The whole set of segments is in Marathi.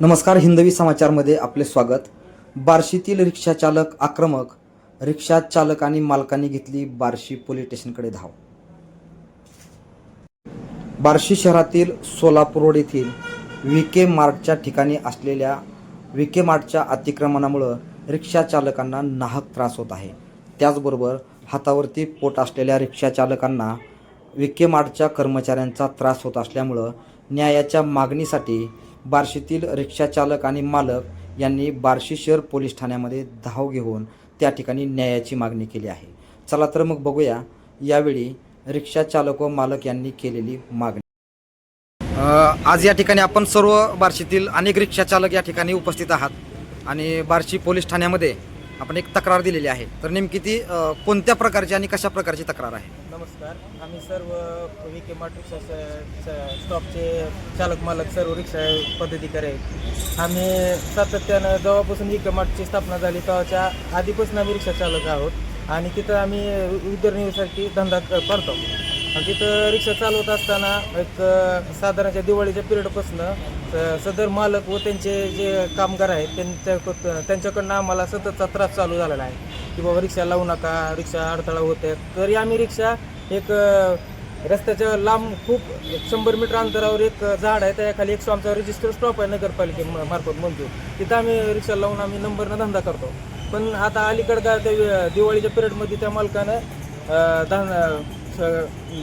नमस्कार हिंदवी समाचारमध्ये आपले स्वागत. बार्शीतील रिक्षा चालक आक्रमक रिक्षा चालक आणि मालकांनी घेतली बार्शी पोलीस स्टेशनकडे धाव. बार्शी शहरातील सोलापूर रोड येथील विके मार्टच्या ठिकाणी असलेल्या विके मार्टच्या अतिक्रमणामुळं रिक्षा चालकांना नाहक त्रास होत आहे. त्याचबरोबर हातावरती पोट असलेल्या रिक्षा चालकांना विके मार्टच्या कर्मचाऱ्यांचा त्रास होत असल्यामुळं न्यायाच्या मागणीसाठी बार्शीतील रिक्षाचालक आणि मालक यांनी बार्शी शहर पोलीस ठाण्यामध्ये धाव घेऊन त्या ठिकाणी न्यायाची मागणी केली आहे. चला तर मग बघूया. यावेळी रिक्षाचालक व मालक यांनी केलेली मागणी. आज या ठिकाणी आपण सर्व बार्शीतील अनेक रिक्षाचालक या ठिकाणी उपस्थित आहात आणि बार्शी पोलीस ठाण्यामध्ये आपण एक तक्रार दिलेली आहे. तर नेमकी ती कोणत्या प्रकारची आणि कशा प्रकारची तक्रार आहे? नमस्कार. आम्ही सर्व विके मार्ट रिक्षा स्टॉपचे चालक मालक सर्व रिक्षा पद्धतीकर आहेत. आम्ही सातत्यानं जेव्हापासून विके मार्टची स्थापना झाली तेव्हाच्या आधीपासून आम्ही रिक्षा चालक आहोत. आणि तिथं आम्ही उदरनिर्वाहासाठी धंदा करतो. आणि तिथं रिक्षा चालवत असताना एक साधारणच्या दिवाळीच्या पिरियडपासून सदर मालक व त्यांचे जे कामगार आहेत त्यांच्या त्यांच्याकडनं आम्हाला सततचा त्रास चालू झालेला आहे. की बाबा रिक्षा लावू नका रिक्षा अडथळा होते तरी आम्ही रिक्षा एक रस्त्याच्या लांब खूप एक शंभर मीटर अंतरावर एक झाड आहे त्याखाली एक आमचा रजिस्टर स्टॉप आहे नगरपालिके मार्फत म्हणतो. तिथं आम्ही रिक्षा लावून आम्ही नंबरनं धंदा करतो. पण आता अलीकडं काय ते दिवाळीच्या पिरियडमध्ये त्या मालकानं धन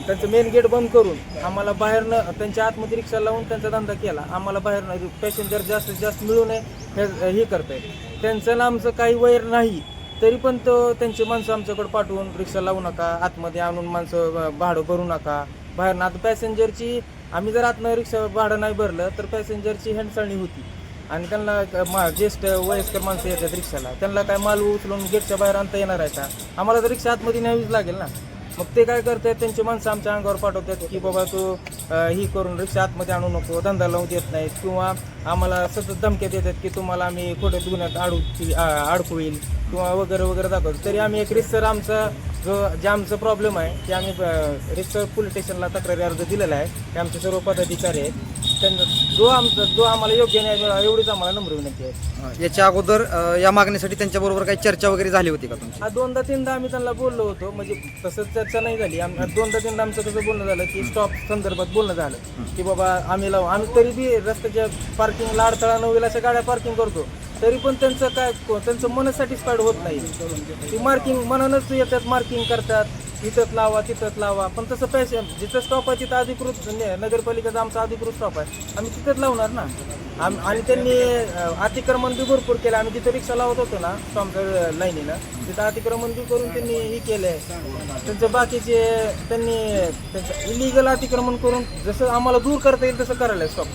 त्यांचं मेन गेट बंद करून आम्हाला बाहेरनं त्यांच्या आतमध्ये रिक्षा लावून त्यांचा धंदा केला. आम्हाला बाहेरनं पॅसेंजर जास्तीत जास्त मिळू नये हे करत आहे त्यांचं आणि आमचं काही वैर नाही. तरी पण तो त्यांची माणसं आमच्याकडे पाठवून रिक्षा लावू नका आतमध्ये आणून माणसं भाडं भरू नका. बाहेरनं आता पॅसेंजरची आम्ही जर आतनं रिक्षा भाडं नाही भरलं तर पॅसेंजरची हँडसळणी होती. आणि त्यांना मा ज्येष्ठ वयस्कर माणसं येतात रिक्षाला. त्यांना काय माल उचलून गेटच्या बाहेर आणता येणार आहे का? आम्हाला तर रिक्षा आतमध्ये न्यावीच लागेल ना. मग ते काय करतात त्यांची माणसं आमच्या अंगावर पाठवतात की बाबा तू ही करून रिक्षा आतमध्ये आणू नको धंदा लावून देत नाहीत किंवा आम्हाला सतत धमक्या देतात की तुम्हाला आम्ही खोट्या गुन्ह्यात अडू येईल किंवा वगैरे वगैरे दाखवतो तरी आम्ही एक रिसर आमचा जो जे आमचं प्रॉब्लेम आहे ते आम्ही रिसर पोलीस स्टेशनला तक्रारी अर्ज दिलेला आहे ते आमचे सर्व पदाधिकारी आहेत. त्यांना जो आमचा जो आम्हाला योग्य न्याय मिळावा एवढीच आम्हाला नम्र विनंती आहे. अ, याच्या अगोदर अ, या मागणीसाठी त्यांच्याबरोबर काही चर्चा वगैरे झाली होती का तुमची? हा दोनदा तीनदा आम्ही त्यांना बोललो होतो म्हणजे तसं चर्चा नाही झाली. आम- दोनदा तीनदा आमचं कसं बोलणं झालं की स्टॉप संदर्भात बोलणं झालं. की बाबा आम्ही लावू. आम्ही तरी बी रस्त्याच्या पार्किंगला अडथळा नवील अशा गाड्या पार्किंग करतो. तरी पण त्यांचं काय त्यांचं मन सॅटिस्फाईड होत नाही. ती मार्किंग मनानच येतात मार्किंग करतात. तिथंच लावा तिथंच लावा. पण तसं पैसे जिथं स्टॉप आहे तिथं अधिकृत म्हणजे नगरपालिकेचा आमचा अधिकृत स्टॉप आहे. आम्ही तिथंच लावणार ना. आम आणि त्यांनी अतिक्रमण बी भरपूर केलं. आम्ही जिथं रिक्षा लावत होतो ना स्टॉमच्या लाईनीनं तिथं अतिक्रमण बी करून त्यांनी हे केलं आहे त्यांचं बाकीचे त्यांनी त्यांचं इलिगल अतिक्रमण करून जसं आम्हाला दूर करता येईल तसं करायला आहे स्टॉप